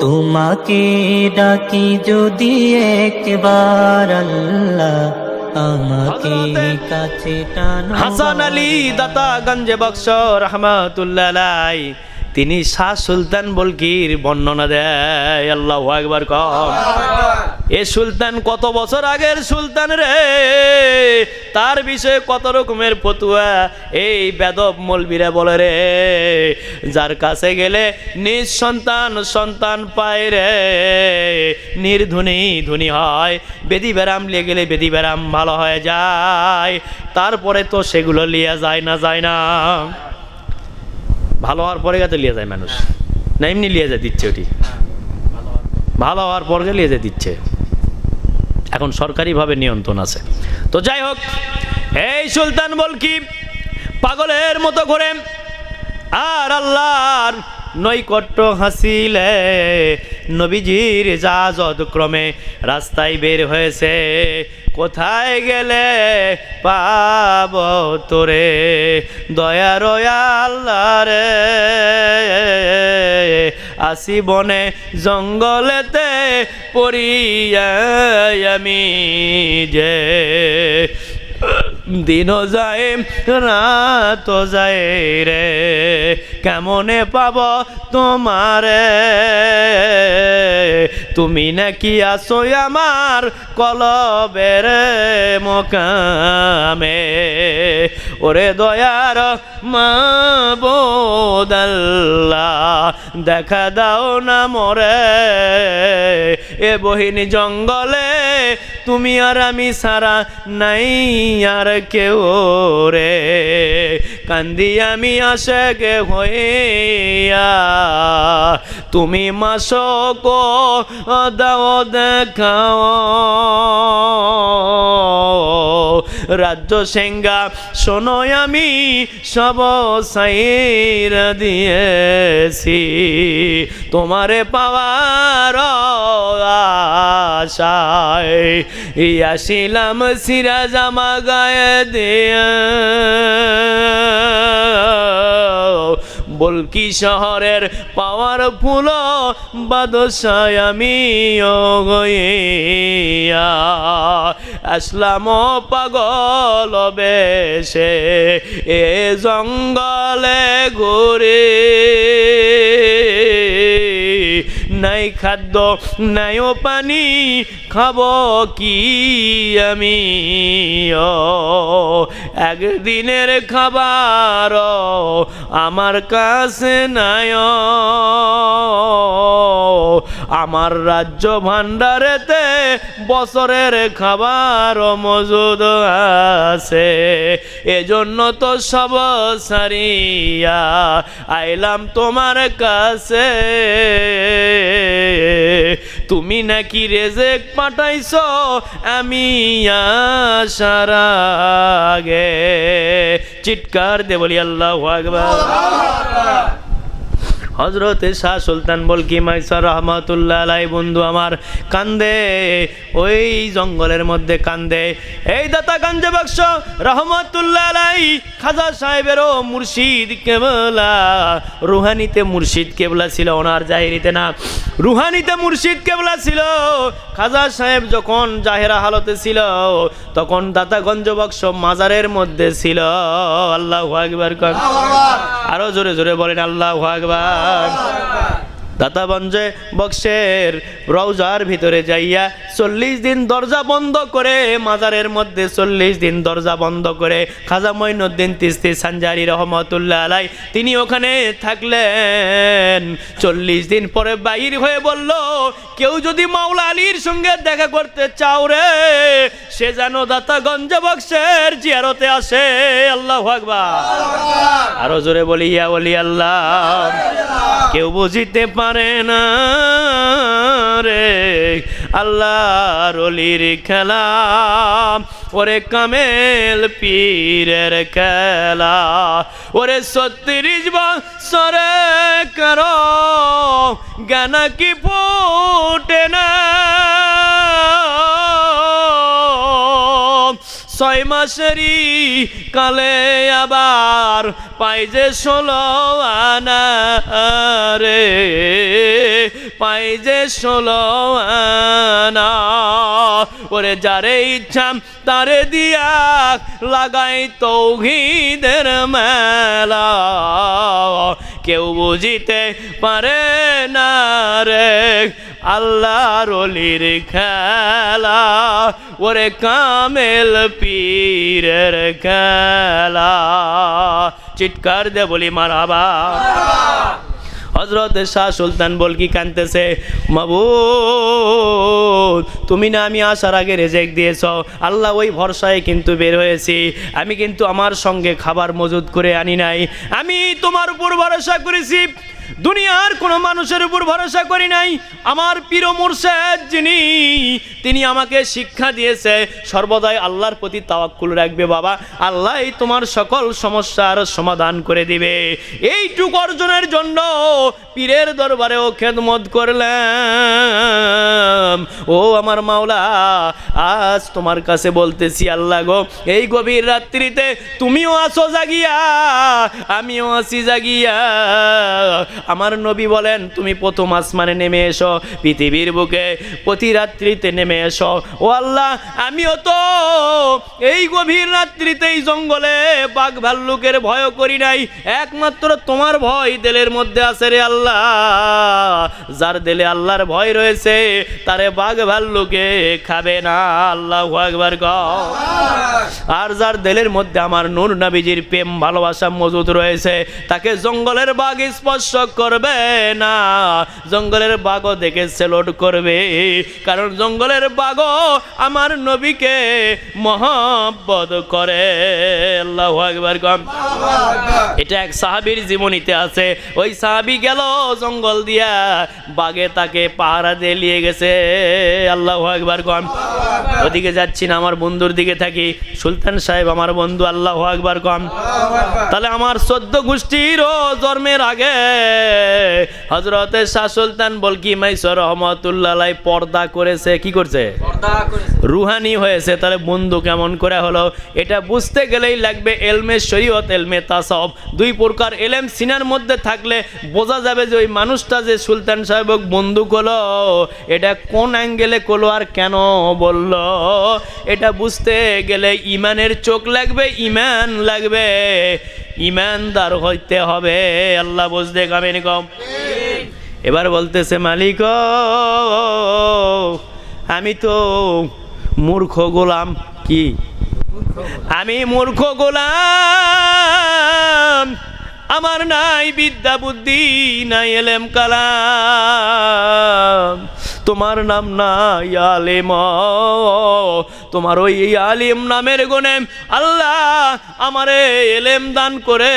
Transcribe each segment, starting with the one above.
তোমাকে ডাকি যদি একবার আল্লাহ হাসান আলী দাতা গঞ্জে বক্স রহমাতুল্লাহ তিনি শাহ সুলতান বলকির বর্ণনা দেয় আল্লাহ একবার কম এ সুলতান কত বছর আগের সুলতান রে? তার বিষয়ে কত রকমের ফতুয়া? এই বেদব মলবিরা বলে রে যার কাছে গেলে নিজ সন্তান সন্তান পায় রে। নির্ধুনি ধুনি হয় বেদি ব্যারাম লিয়ে গেলে বেদি ব্যারাম ভালো হয়ে যায়। তারপরে তো সেগুলো লিয়ে যায় না যায় না। ভালো হওয়ার পরে তো লিয়ে যায় মানুষ। না, এমনি লিয়ে যায়, দিচ্ছে ওটি। ভালো হওয়ার পরে লিয়ে যায়, দিচ্ছে। এখন সরকারিভাবে নিয়ন্ত্রণ আছে। তো যাই হোক, এই সুলতান বলকি পাগলের মতো করে আর আল্লাহর নৈকট্য হাসিলে নবীজির জাজদ ক্রমে রাস্তায় বের হয়েছে। কোথায় গেলে পাব তোরে? দয়া রয়া আল্লাহ রে। আসি বনে জঙ্গলেতে পড়িয়া আমি যে দিন যায়, রাত যায় রে। কেমনে পাব তোমারে? তুমি নাকি আসো আমার কলবের মোকামে। ওরে দয়ার মাবুদাল্লাহ দেখা দাও না মরে। এ বহিনী জঙ্গলে তুমি আর আমি সারা নাই আর কেউ রে। কান্দি আমি গে হইয়া। তুমি মাসক দাও দেখাও। রাজ্য সেঙ্গা শোনোয় আমি সব সাইর দিয়েছি। তোমারে পাওয়ার আশায় ইয়াসিলাম সিরা জামা গায়ে দিয়ে। বলকি শহরের পাওয়ার ফুল বাদশায় আমি গইয়া। আসলাম পাগল বেশে এ জঙ্গলে ঘুরে। নাই খাদ্য নাইও পানি, খাব কি আমি? ও, একদিনের খাবার আমার কাছে নাই আমার রাজ্য ভাণ্ডারেতে বছরের খাবার মজুদ আছে। এজন্য তো সব সারিয়া আইলাম তোমার কাছে। তুমি নাকি রেজেক পাঠাইছ? আমি আসার আগে। চিৎকার দে বলি আল্লাহ আকবার। হজরতে শাহ সুলতান বলকি মাইসার রহমতুল্লাহ আলাই বন্ধু আমার, কান্দে। ওই জঙ্গলের মধ্যে কান্দে। এই দাতা কান্দে বাক্স, রহমতুল্লাহ আলাই খাজা সাহেবেরও মুর্শিদ কেবলা। রুহানিতে মুর্শিদ কেবলা ছিল, ওনার জাহিরিতে না। রুহানিতে মুর্শিদ কেবলা ছিল খাজা সাহেব যখন জাহেরা হালতে ছিল তখন দাতা গঞ্জ বাক্স মাজারের মধ্যে ছিল। আল্লাহ আকবার। আরও জোরে জোরে বলেন আল্লাহ আকবার। দাতাবঞ্জে বক্সের রওজার ভিতরে যাইয়া চল্লিশ দিন দরজা বন্ধ করে, মাজারের মধ্যে চল্লিশ দিন দরজা বন্ধ করে, খাজা মঈনুদ্দিন তিস্তি সানজারি রহমতুল্লাহ আলাই তিনি ওখানে থাকলেন। চল্লিশ দিন পরে বাইর হয়ে বলল, কেউ যদি মাওলা আলীর সঙ্গে দেখা করতে চাও রে, সে যেন দাতাগঞ্জ বক্সের জিয়ারতে আসে। আল্লাহ আকবার। আরও জোরে বলি, ইয়া বলি আল্লাহ। কেউ বুঝিতে পারে না রে। আল্লাহর অলির খেলা, ওরে কামেল পীরের খেলা। ওরে ছত্রিশ বছরে করো জ্ঞান কি ফুটে ছয় মাসেরই কালে আবার পাই যে ষোলো আনা রে, পাই যে ষোলো আনা। ওরে যারে ইচ্ছা তারে দিয়া লাগাই তৌহিদের মেলা। কেউ বুঝিতে পারে না রে। আল্লাহ রলির খেলা, ওরে কামেল পীরের খেলা। চিৎকার দে বলি, মারাবা। হজরত শাহ সুলতান বলকি কানতেছে? মাবুদ, তুমি না আমি আসার আগে রেজেক দিয়েছ। আল্লাহ ওই ভরসায় কিন্তু বের হয়েছি। আমি কিন্তু আমার সঙ্গে খাবার মজুদ করে আনি নাই। আমি তোমার উপর ভরসা করেছি। দুনিয়ার কোনো মানুষের উপর ভরসা করি নাই। আমার প্রিয় মুর্শেদ যিনি, তিনি আমাকে শিক্ষা দিয়েছে, সর্বদাই আল্লাহর প্রতি তাওয়াক্কুল রাখবে বাবা। আল্লাহ তোমার সকল সমস্যার সমাধান করে দিবে। এইটুক অর্জনের জন্য পীরের দরবারেও খেদমত করলাম। ও আমার মাওলা, আজ তোমার কাছে বলতেছি, আল্লাহ গো, এই গভীর রাত্রিতে তুমিও আসো জাগিয়া, আমিও আসি জাগিয়া। আমার নবী বলেন, তুমি প্রথম আসমানে নেমে এসো, পৃথিবীর বুকে প্রতি রাত্রিতে নেমে এসো। ও আল্লাহ, আমিও তো এই গভীর রাত্রিতে এই জঙ্গলে বাঘ ভাল্লুকের ভয় করি নাই, একমাত্র তোমার ভয় দিলের মধ্যে আছে রে আল্লাহ। যার দিলে আল্লাহর ভয় রয়েছে তারে বাঘ ভাল্লুকে খাবে না। আল্লাহ একবার আর যার দিলের মধ্যে আমার নূর নবীজির প্রেম ভালোবাসা মজুদ রয়েছে তাকে জঙ্গলের বাঘ স্পর্শ করবে না। জঙ্গলের বাঘও দেখে সেলট করবে। কারণ জঙ্গলের বাঘও আমার নবীকে মহব্বত করে। আল্লাহ একবার কম এটা এক সাহাবীর জীবনীতে আছে। ওই সাহাবি গেল জঙ্গল দিয়া বাগে তাকে পাহারা দিয়ে নিয়ে গেছে। আল্লাহ একবার কম। ওদিকে যাচ্ছি না আমার বন্ধুর দিকে থাকি। সুলতান সাহেব আমার বন্ধু আল্লাহ একবার কম। তাহলে আমার চোদ্দ গোষ্ঠীরও জন্মের আগে হজরতের শাহ সুলতান বলকি মাইসর রহমতুল্লাহ পর্দা করেছে। কি করছে? রুহানি হয়েছে। তাহলে বন্ধু কেমন করে হলো? এটা বুঝতে গেলেই লাগবে এলমে শরীয়ত এলমে তাসব। দুই প্রকার এলেম সিনার মধ্যে থাকলে বোঝা যাবে যে ওই মানুষটা যে সুলতান সাহেবক বন্ধু হলো এটা কোন অ্যাঙ্গেলে করল আর কেন বলল? এটা বুঝতে গেলে ইমানের চোখ লাগবে, ইমান লাগবে। ইমানদার হইতে হবে, আল্লাহ বুঝতে কামেন কম এবার বলতেছে, মালিক, আমি তো মূর্খ গোলাম কি? আমি মূর্খ গোলাম, আমার নাই বিদ্যা, বুদ্ধি, নাই এলেম, কালাম। তোমার নাম না আলেম তোমার ওই আলিম নামের গুণে আল্লাহ আমারে এলেম দান করে,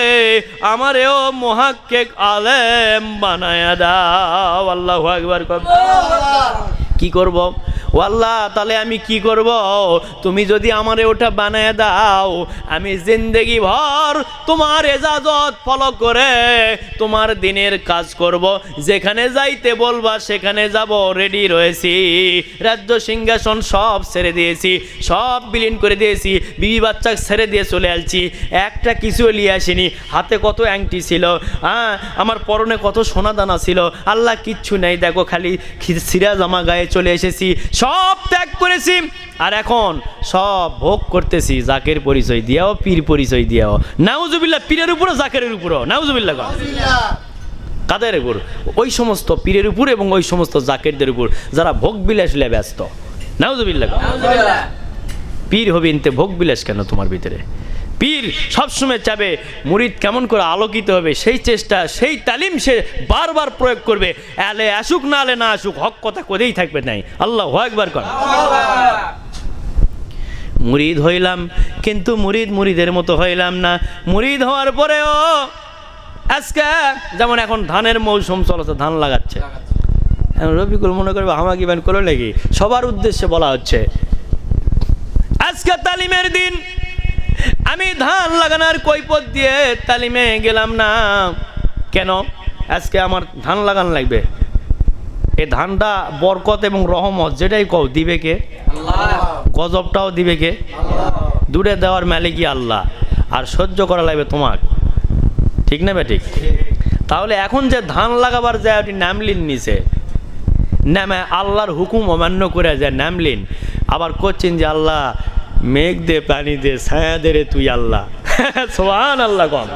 আমারেও মহাক্কেক আলেম বানায় দাও। আল্লাহ একবার কর কি করব? ও আল্লাহ তাহলে আমি কি করব? তুমি যদি আমারে ওটা বানায় দাও, আমি জিন্দেগি ভর তোমার এজাজত ফলো করে তোমার দিনের কাজ করব। যেখানে যাইতে বলবা, সেখানে যাব রেডি রয়েছি। রাজ্য সিংহাসন সব ছেড়ে দিয়েছি, সব বিলীন করে দিয়েছি, বিবি বাচ্চা ছেড়ে দিয়ে চলে আসছি। একটা কিছু নিয়ে আসিনি। হাতে কত অ্যাংটি ছিল হ্যাঁ? আমার পরনে কত সোনা দানা ছিল। আল্লাহ কিচ্ছু নেই, দেখো খালি খি- সিরা জামা গায়ে চলে এসেছি সব ত্যাগ করেছি আর এখন সব ভোগ করতেছি জাকের পরিচয় দিয়াও পীর পরিচয় দিয়াও। নাউজুবিল্লাহ পীরের উপরও জাকের উপরও। নাউজুবিল্লাহ কন। কাদের উপর? ওই সমস্ত পীরের উপর এবং ওই সমস্ত জাকেরদের উপর। যারা ভোগ বিলাস ব্যস্ত। নাউজুবিল্লাহ কন। পীর হবি ইনতে ভোগ বিলাস কেন তোমার ভিতরে? পীর সবসময় চাবে মুরিদ কেমন করে আলোকিত হবে, সেই চেষ্টা, সেই তালিম সে বারবার প্রয়োগ করবে। আলে আসুক না আলে না আসুক, হক কথা কোদেই থাকবে নাই। আল্লাহ একবার কর। মুরিদ হইলাম, কিন্তু মুরিদ মুরিদের মতো হইলাম না। মুরিদ হওয়ার পরেও আজকে যেমন এখন ধানের মৌসুম চলছে, ধান লাগাচ্ছে। রবিকুল মনে করবে হামাকি ব্যান করো নাকি? সবার উদ্দেশ্যে বলা হচ্ছে, আজকে তালিমের দিন আমি ধান লাগানোর কৈপত দিয়ে তালিমে গেলাম না। কেন? আজকে আমার ধান লাগান লাগবে। এই ধানটা বরকত এবং রহমত যেটাই কও, দিবে কে? গজবটাও দিবে কে? দূরে দেওয়ার মালিকই আল্লাহ। আর সহ্য করা লাগবে তোমার। ঠিক না বে ঠিক? তাহলে এখন যে ধান লাগাবার যায় ওটি নামলিন নিছে নামে আল্লাহর হুকুম অমান্য করে যায় নামলিন। আবার করছেন যে আল্লাহ মেঘ দে পানি দে ছায়া দে রে তুই আল্লাহ। সোহান আল্লাহ কম।